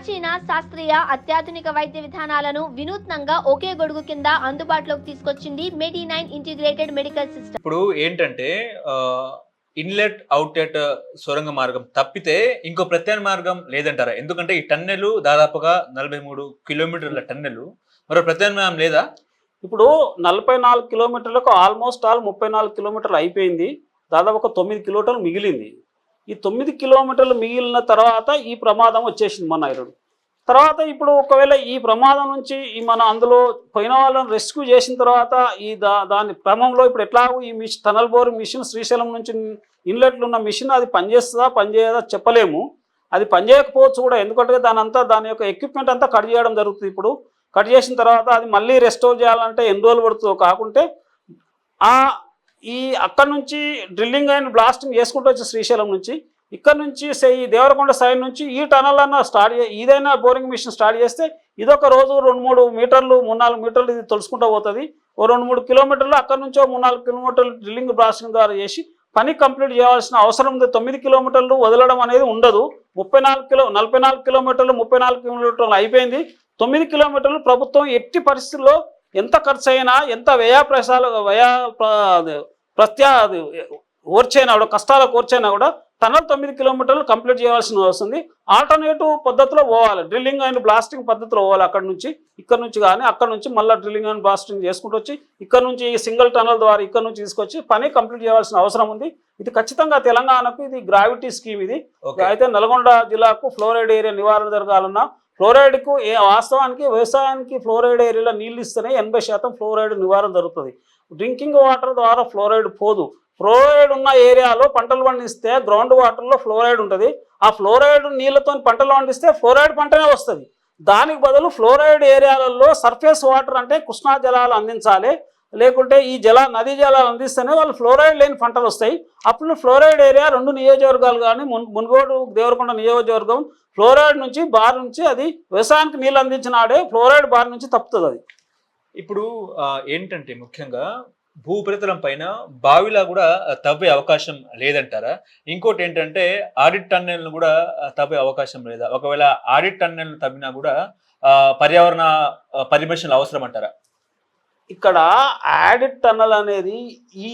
ప్రాచీన శాస్త్రీయ అత్యాధునిక వైద్య విధానాలను వినూత్నంగా ఒకే గొడుగు కింద అందుబాటులోకి తీసుకొచ్చింది Medi nine integrated medical system. ఇప్పుడు ఏంటంటే ఇన్లెట్ అవుట్లెట్ సొరంగ మార్గం తప్పితే ఇంకో ప్రత్యామ్నాయ మార్గం లేదంటారా? ఎందుకంటే ఈ టన్నెలు దాదాపుగా నలభై మూడు కిలోమీటర్ల టన్నెలు. మరో ప్రత్యామ్నాయం లేదా? ఇప్పుడు నలభై నాలుగు కిలోమీటర్లకు ఆల్మోస్ట్ ఆల్ ముప్పై నాలుగు కిలోమీటర్లు అయిపోయింది. దాదాపు ఒక తొమ్మిది కిలోమీటర్లు మిగిలింది. ఈ తొమ్మిది కిలోమీటర్లు మిగిలిన తర్వాత ఈ ప్రమాదం వచ్చేసింది మన నాయుడు తర్వాత ఇప్పుడు ఒకవేళ ఈ ప్రమాదం నుంచి ఈ మన అందులో పోయిన వాళ్ళని రెస్క్యూ చేసిన తర్వాత ఈ దా దాని క్రమంలో ఇప్పుడు ఎట్లాగో ఈ machine tunnel bore machine Srisailam నుంచి ఇన్లెట్లు ఉన్న మిషన్ అది పనిచేస్తుందా పనిచేయదా చెప్పలేము. అది పనిచేయకపోవచ్చు కూడా. ఎందుకంటే దాని అంతా దాని యొక్క ఎక్విప్మెంట్ అంతా కట్ చేయడం జరుగుతుంది ఇప్పుడు. కట్ చేసిన తర్వాత అది మళ్ళీ రెస్టోర్ చేయాలంటే ఎన్ని రోజులు పడుతుందో కాకుంటే ఆ ఈ అక్కడ నుంచి డ్రిల్లింగ్ అండ్ బ్లాస్టింగ్ చేసుకుంటూ వచ్చి శ్రీశైలం నుంచి ఇక్కడ నుంచి ఈ దేవరకొండ సైడ్ నుంచి ఈ టనల్ అన్న స్టార్ట్ ఏదైనా బోరింగ్ మిషన్ స్టార్ట్ చేస్తే ఇదొక రోజు రెండు మూడు మీటర్లు మూడు నాలుగు మీటర్లు ఇది తొలుసుకుంటూ పోతుంది. ఓ రెండు మూడు కిలోమీటర్లు అక్కడ నుంచి మూడు నాలుగు కిలోమీటర్లు డ్రిల్లింగ్ బ్లాస్టింగ్ ద్వారా చేసి పని కంప్లీట్ చేయాల్సిన అవసరం ఉంది. తొమ్మిది కిలోమీటర్లు వదలడం అనేది ఉండదు. ముప్పై నాలుగు కిలో నలభై నాలుగు కిలోమీటర్లు ముప్పై నాలుగు కిలోమీటర్లు అయిపోయింది. తొమ్మిది కిలోమీటర్లు ప్రభుత్వం ఎట్టి పరిస్థితుల్లో ఎంత ఖర్చు అయినా ఎంత వ్యయ ప్రసాలు వ్యయ ప్రత్యా ఓర్చైనా కూడా కష్టాలకు ఓర్చైనా కూడా టనల్ తొమ్మిది కిలోమీటర్లు కంప్లీట్ చేయాల్సిన వస్తుంది. ఆల్టర్నేటివ్ పద్ధతిలో పోవాలి. డ్రిల్లింగ్ అండ్ బ్లాస్టింగ్ పద్ధతిలో పోవాలి అక్కడ నుంచి ఇక్కడ నుంచి కానీ అక్కడ నుంచి మళ్ళీ డ్రిల్లింగ్ అండ్ బ్లాస్టింగ్ చేసుకుంటూ వచ్చి ఇక్కడ నుంచి ఈ సింగిల్ టనల్ ద్వారా ఇక్కడ నుంచి తీసుకొచ్చి పని కంప్లీట్ చేయాల్సిన అవసరం ఉంది. ఇది ఖచ్చితంగా తెలంగాణకు ఇది గ్రావిటీ స్కీమ్ ఇది. అయితే నల్గొండ జిల్లాకు ఫ్లోరైడ్ ఏరియా నివారణ జరగాలన్నా ఫ్లోరైడ్కు ఏ వాస్తవానికి వ్యవసాయానికి ఫ్లోరైడ్ ఏరియాలో నీళ్ళు ఇస్తేనే ఎనభై శాతం ఫ్లోరైడ్ నివారణ జరుగుతుంది. డ్రింకింగ్ వాటర్ ద్వారా ఫ్లోరైడ్ పోదు. ఫ్లోరైడ్ ఉన్న ఏరియాలో పంటలు పండిస్తే గ్రౌండ్ వాటర్లో ఫ్లోరైడ్ ఉంటుంది. ఆ ఫ్లోరైడ్ నీళ్ళతో పంటలు పండిస్తే ఫ్లోరైడ్ పంటనే వస్తుంది. దానికి బదులు ఫ్లోరైడ్ ఏరియాలలో సర్ఫేస్ వాటర్ అంటే కృష్ణా జలాలు అందించాలి. లేకుంటే ఈ జల నదీ జలాలు అందిస్తేనే వాళ్ళు ఫ్లోరైడ్ లేని పంటలు వస్తాయి. అప్పుడు ఫ్లోరైడ్ ఏరియా రెండు నియోజకవర్గాలు కానీ మున్ మునుగోడు దేవరకొండ నియోజకవర్గం ఫ్లోరైడ్ నుంచి బార్ నుంచి అది వ్యవసాయానికి నీళ్ళు అందించిన ఆడే ఫ్లోరైడ్ బార్ నుంచి తప్పుతుంది అది. ఇప్పుడు ఏంటంటే ముఖ్యంగా భూ ఉపరితలం పైన బావిలా కూడా తవ్వే అవకాశం లేదంటారా? ఇంకోటి ఏంటంటే ఆడిట్ టన్నెల్ను కూడా తవ్వే అవకాశం లేదా? ఒకవేళ ఆడిట్ టన్నెల్ను తవ్వినా కూడా పర్యావరణ ఆ, అవసరం అంటారా ఇక్కడ యాడిడ్ టన్నల్ అనేది ఈ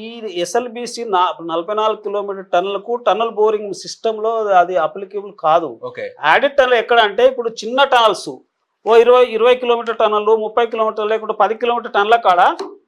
ఈ ఎస్ఎల్బిసి నలభై నాలుగు కిలోమీటర్ టన్నల్కు టన్నల్ బోరింగ్ సిస్టంలో అది అప్లికేబుల్ కాదు. ఓకే. యాడిడ్ టనల్ ఎక్కడ అంటే ఇప్పుడు చిన్న టనల్స్ ఓ ఇరవై ఇరవై కిలోమీటర్ టనల్ ముప్పై కిలోమీటర్ లేకుంటే పది కిలోమీటర్ టన్నుల కాడ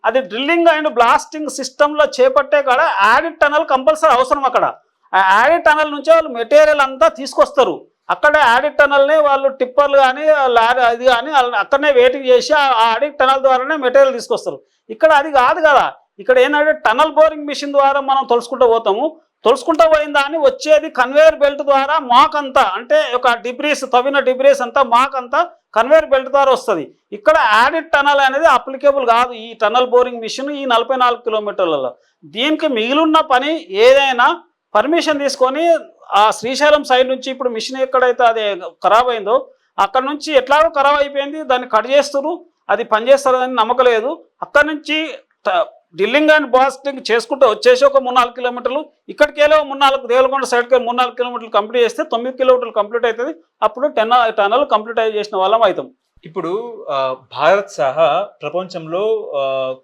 అది డ్రిల్లింగ్ అండ్ బ్లాస్టింగ్ సిస్టంలో చేపట్టే కాడ యాడిడ్ టనల్ కంపల్సరీ అవసరం అక్కడ. ఆ యాడిడ్ టనల్ నుంచే వాళ్ళు మెటీరియల్ అంతా తీసుకొస్తారు. అక్కడే ఆడిట్ టనల్ని వాళ్ళు టిప్పర్లు కానీ లారీ అది కానీ వాళ్ళని అక్కడనే వెయిటింగ్ చేసి ఆ ఆడిట్ టనల్ ద్వారానే మెటీరియల్ తీసుకొస్తారు. ఇక్కడ అది కాదు కదా. ఇక్కడ ఏంటంటే టనల్ బోరింగ్ మిషన్ ద్వారా మనం తొలుసుకుంటూ పోతాము. తొలుసుకుంటూ పోయిందా అని వచ్చేది కన్వేయర్ బెల్ట్ ద్వారా మాక్ అంతా అంటే ఒక డిబ్రీస్ తవ్విన డిబ్రీస్ అంతా మాక్ అంతా కన్వేయర్ బెల్ట్ ద్వారా వస్తుంది. ఇక్కడ యాడిడ్ టనల్ అనేది అప్లికేబుల్ కాదు ఈ టనల్ బోరింగ్ మిషన్ ఈ నలభై నాలుగు కిలోమీటర్లలో. దీనికి మిగిలిన పని ఏదైనా పర్మిషన్ తీసుకొని ఆ శ్రీశైలం సైడ్ నుంచి ఇప్పుడు మిషన్ ఎక్కడైతే అది ఖరాబ్ అయిందో అక్కడ నుంచి ఎట్లాగో ఖరాబ్ అయిపోయింది దాన్ని కట్ చేస్తారు అది పనిచేస్తారని నమ్మకం లేదు. అక్కడ నుంచి ట- డ్రిల్లింగ్ అండ్ బాస్టింగ్ చేసుకుంటూ వచ్చేసి ఒక మూడు నాలుగు కిలోమీటర్లు ఇక్కడికి వెళ్ళి మూడు నాలుగు దేవలకొండ సైడ్కి మూడు నాలుగు కిలోమీటర్లు కంప్లీట్ చేస్తే తొమ్మిది కిలోమీటర్లు కంప్లీట్ అవుతుంది అప్పుడు టెన్ టనల్ కంప్లీట్ అయ్యి చేసిన వాళ్ళం అవుతాం ఇప్పుడు భారత్ సహా ప్రపంచంలో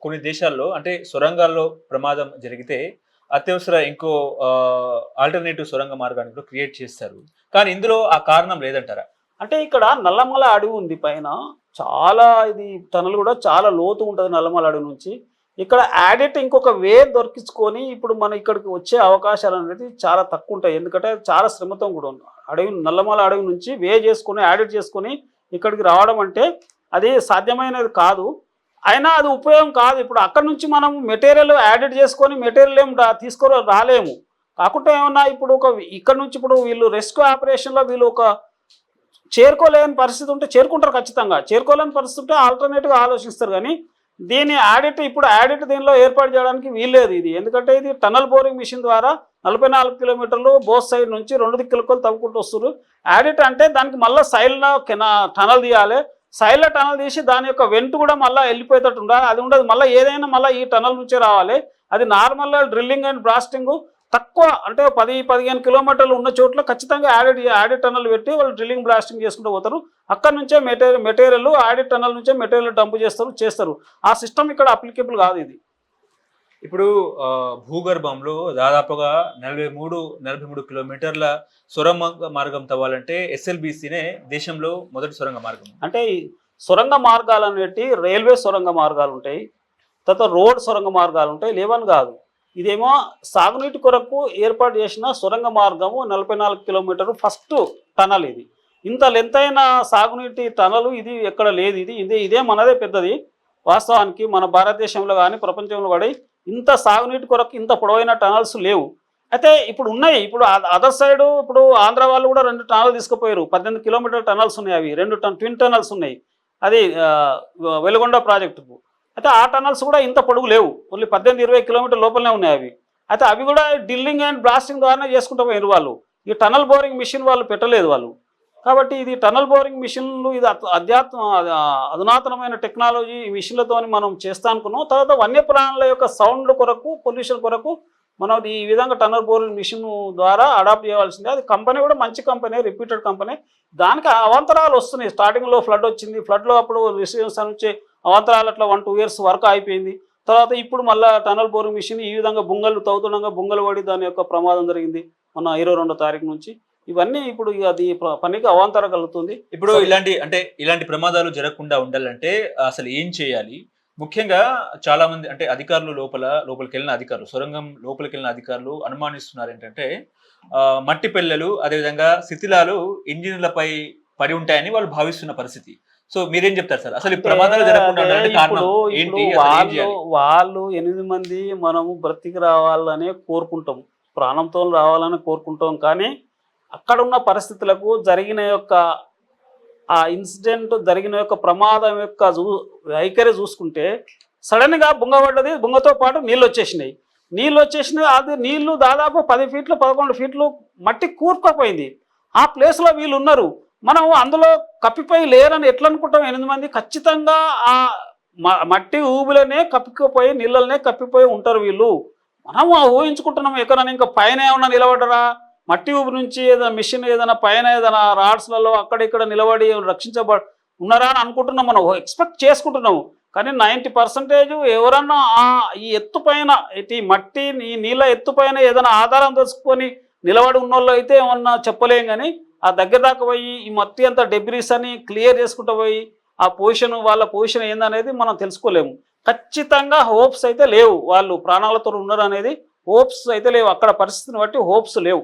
కొన్ని దేశాల్లో అంటే సొరంగాల్లో ప్రమాదం జరిగితే అత్యవసర ఇంకో ఆల్టర్నేటివ్ సొరంగ మార్గాన్ని కూడా క్రియేట్ చేస్తారు. కానీ ఇందులో ఆ కారణం లేదంటారా? అంటే ఇక్కడ నల్లమల అడవి ఉంది పైన. చాలా ఇది టనల్ కూడా చాలా లోతు ఉంటుంది నల్లమల అడవి నుంచి. ఇక్కడ యాడిట్ ఇంకొక వే దొరికించుకొని ఇప్పుడు మన ఇక్కడికి వచ్చే అవకాశాలు అనేది చాలా తక్కువ ఉంటాయి. ఎందుకంటే చాలా శ్రమతో కూడా ఉంది. అడవి నల్లమల అడవి నుంచి వే చేసుకొని యాడిట్ చేసుకొని ఇక్కడికి రావడం అంటే అది సాధ్యమైనది కాదు. అయినా అది ఉపయోగం కాదు. ఇప్పుడు అక్కడ నుంచి మనం మెటీరియల్ యాడిట్ చేసుకొని మెటీరియల్ ఏం తీసుకొని రాలేము. కాకుండా ఏమన్నా ఇప్పుడు ఒక ఇక్కడ నుంచి ఇప్పుడు వీళ్ళు రెస్క్యూ ఆపరేషన్లో వీళ్ళు ఒక చేరుకోలేని పరిస్థితి ఉంటే చేరుకుంటారు ఖచ్చితంగా. చేరుకోలేని పరిస్థితి ఉంటే ఆల్టర్నేటివ్గా ఆలోచిస్తారు కానీ దీని ఆడిట్ ఇప్పుడు ఆడిట్ దీనిలో ఏర్పాటు చేయడానికి వీల్లేదు ఇది. ఎందుకంటే ఇది టనల్ బోరింగ్ మిషన్ ద్వారా నలభై నాలుగు కిలోమీటర్లు బోస్ సైడ్ నుంచి రెండు దిక్కులకు తవ్వుకుంటూ వస్తున్నారు. ఆడిట్ అంటే దానికి మళ్ళీ సైడ్లో కెనా టనల్ తీయాలి. సైడ్లో టనల్ తీసి దాని యొక్క వెంట్ కూడా మళ్ళీ వెళ్ళిపోయేటట్టు ఉండాలి అది ఉండదు. మళ్ళీ ఏదైనా మళ్ళీ ఈ టనల్ నుంచే రావాలి. అది నార్మల్గా డ్రిల్లింగ్ అండ్ బ్లాస్టింగ్ తక్కువ అంటే పది పదిహేను కిలోమీటర్లు ఉన్న చోట్ల ఖచ్చితంగా యాడెడ్ యాడెడ్ టనల్ పెట్టి వాళ్ళు డ్రిల్లింగ్ బ్లాస్టింగ్ చేసుకుంటూ పోతారు. అక్కడ నుంచే మెటీరియల్ మెటీరియల్ యాడెడ్ టనల్ నుంచే మెటీరియల్ డంప్ చేస్తారు చేస్తారు. ఆ సిస్టమ్ ఇక్కడ అప్లికేబుల్ కాదు ఇది. ఇప్పుడు భూగర్భంలో దాదాపుగా నలభై మూడు నలభై మూడు కిలోమీటర్ల సొరంగ మార్గం తవ్వాలంటే ఎస్ఎల్బిసినే దేశంలో మొదటి సొరంగ మార్గం. అంటే సొరంగ మార్గాలు అనేటి రైల్వే సొరంగ మార్గాలు ఉంటాయి తర్వాత రోడ్ సొరంగ మార్గాలు ఉంటాయి లేవని కాదు. ఇదేమో సాగునీటి కొరకు ఏర్పాటు చేసిన సొరంగ మార్గము నలభై నాలుగు కిలోమీటర్లు ఫస్ట్ టనల్ ఇది. ఇంత లెంత్ అయిన సాగునీటి టనల్ ఇది ఎక్కడ లేదు ఇది ఇదే ఇదే మనదే పెద్దది. వాస్తవానికి మన భారతదేశంలో కానీ ప్రపంచంలో కూడా ఇంత సాగునీటి కొరకు ఇంత పొడవైన టనల్స్ లేవు. అయితే ఇప్పుడు ఉన్నాయి. ఇప్పుడు అదర్ సైడ్ ఇప్పుడు ఆంధ్ర వాళ్ళు కూడా రెండు టనల్ తీసుకుపోయారు. పద్దెనిమిది కిలోమీటర్ల టనల్స్ ఉన్నాయి అవి. రెండు టన్ ట్విన్ టనల్స్ ఉన్నాయి. అది వెలుగొండ ప్రాజెక్టుకు అయితే ఆ టనల్స్ కూడా ఇంత పొడుగు లేవు. ఓన్లీ పద్దెనిమిది ఇరవై కిలోమీటర్ లోపలనే ఉన్నాయి అవి. అయితే అవి కూడా డ్రిల్లింగ్ అండ్ బ్లాస్టింగ్ ద్వారానే చేసుకుంటూ పోయారు వాళ్ళు. ఈ టనల్ బోరింగ్ మిషన్ వాళ్ళు పెట్టలేదు వాళ్ళు. కాబట్టి ఇది టనల్ బోరింగ్ మిషన్లు ఇది అధ్యాత్మ అధునాతనమైన టెక్నాలజీ ఈ మిషన్లతో మనం చేస్తా అనుకున్నాం. తర్వాత వన్యప్రాణుల యొక్క సౌండ్ కొరకు పొల్యూషన్ కొరకు మనం ఈ విధంగా టనల్ బోరింగ్ మిషన్ ద్వారా అడాప్ట్ చేయవలసింది. అది కంపెనీ కూడా మంచి కంపెనీ రిపీటెడ్ కంపెనీ. దానికి అవాంతరాలు వస్తున్నాయి. స్టార్టింగ్లో ఫ్లడ్ వచ్చింది. ఫ్లడ్లో అప్పుడు రిసిడెన్స్ నుంచి అవాంతరాలు అట్లా వన్ టూ ఇయర్స్ వర్క్ అయిపోయింది. తర్వాత ఇప్పుడు మళ్ళీ టనల్ బోరింగ్ మిషన్ ఈ విధంగా బొంగలు తవ్వుతుండగా బొంగలు పడి దాని యొక్క ప్రమాదం జరిగింది. మొన్న ఇరవై రెండో తారీఖు నుంచి. ఇవన్నీ ఇప్పుడు అది పనికి అవాంతరం కలుగుతుంది. ఇప్పుడు ఇలాంటి అంటే ఇలాంటి ప్రమాదాలు జరగకుండా ఉండాలంటే అసలు ఏం చేయాలి? ముఖ్యంగా చాలా మంది అంటే అధికారులు లోపల లోపలికి వెళ్ళిన అధికారులు సొరంగం లోపలికి వెళ్ళిన అధికారులు అనుమానిస్తున్నారు ఏంటంటే ఆ, మట్టి పెళ్ళలు అదేవిధంగా శిథిలాలు ఇంజిన్లపై పడి ఉంటాయని వాళ్ళు భావిస్తున్న పరిస్థితి. సో మీరేం చెప్తారు సార్? అసలు ప్రమాదాలు వాళ్ళు? వాళ్ళు ఎనిమిది మంది మనము బ్రతికి రావాలనే కోరుకుంటాం. ప్రాణంతో రావాలని కోరుకుంటాం కానీ అక్కడున్న పరిస్థితులకు జరిగిన యొక్క ఆ ఇన్సిడెంట్ జరిగిన యొక్క ప్రమాదం యొక్క చూ వైఖరి చూసుకుంటే సడన్గా బుంగ పడ్డది బుంగతో పాటు నీళ్ళు వచ్చేసినాయి. నీళ్ళు వచ్చేసినాయి అది నీళ్ళు దాదాపు పది ఫీట్లు పదకొండు ఫీట్లు మట్టి కూరుకుపోయింది. ఆ ప్లేస్లో వీళ్ళు ఉన్నారు. మనం అందులో కప్పిపోయి లేరని ఎట్లా అనుకుంటాం? ఎనిమిది మంది ఖచ్చితంగా ఆ మ- మట్టి ఊబులనే కప్పిపోయి నీళ్ళనే కప్పిపోయి ఉంటారు వీళ్ళు. మనం ఆ ఊహించుకుంటున్నాం ఎక్కడ ఇంకా పైన ఏమన్నా నిలబడరా మట్టి ఊపు నుంచి ఏదైనా మిషన్ ఏదైనా పైన ఏదైనా రాడ్స్లలో అక్కడిక్కడ నిలబడి రక్షించబ ఉన్నారా అని అనుకుంటున్నాం మనం. ఎక్స్పెక్ట్ చేసుకుంటున్నాము కానీ నైంటీ పర్సెంటేజ్ ఎవరన్నా ఆ ఈ ఎత్తు పైన ఈ మట్టి ఈ నీళ్ళ ఎత్తు పైన ఏదైనా ఆధారం తెలుసుకొని నిలబడి ఉన్న వాళ్ళు అయితే ఏమన్నా చెప్పలేం కానీ ఆ దగ్గర దాకా పోయి ఈ మట్టి అంతా డెబ్రీస్ అని క్లియర్ చేసుకుంటూ పోయి ఆ పొజిషన్ వాళ్ళ పొజిషన్ ఏందనేది మనం తెలుసుకోలేము. ఖచ్చితంగా హోప్స్ అయితే లేవు. వాళ్ళు ప్రాణాలతో ఉన్నారు అనేది హోప్స్ అయితే లేవు. అక్కడ పరిస్థితిని బట్టి హోప్స్ లేవు.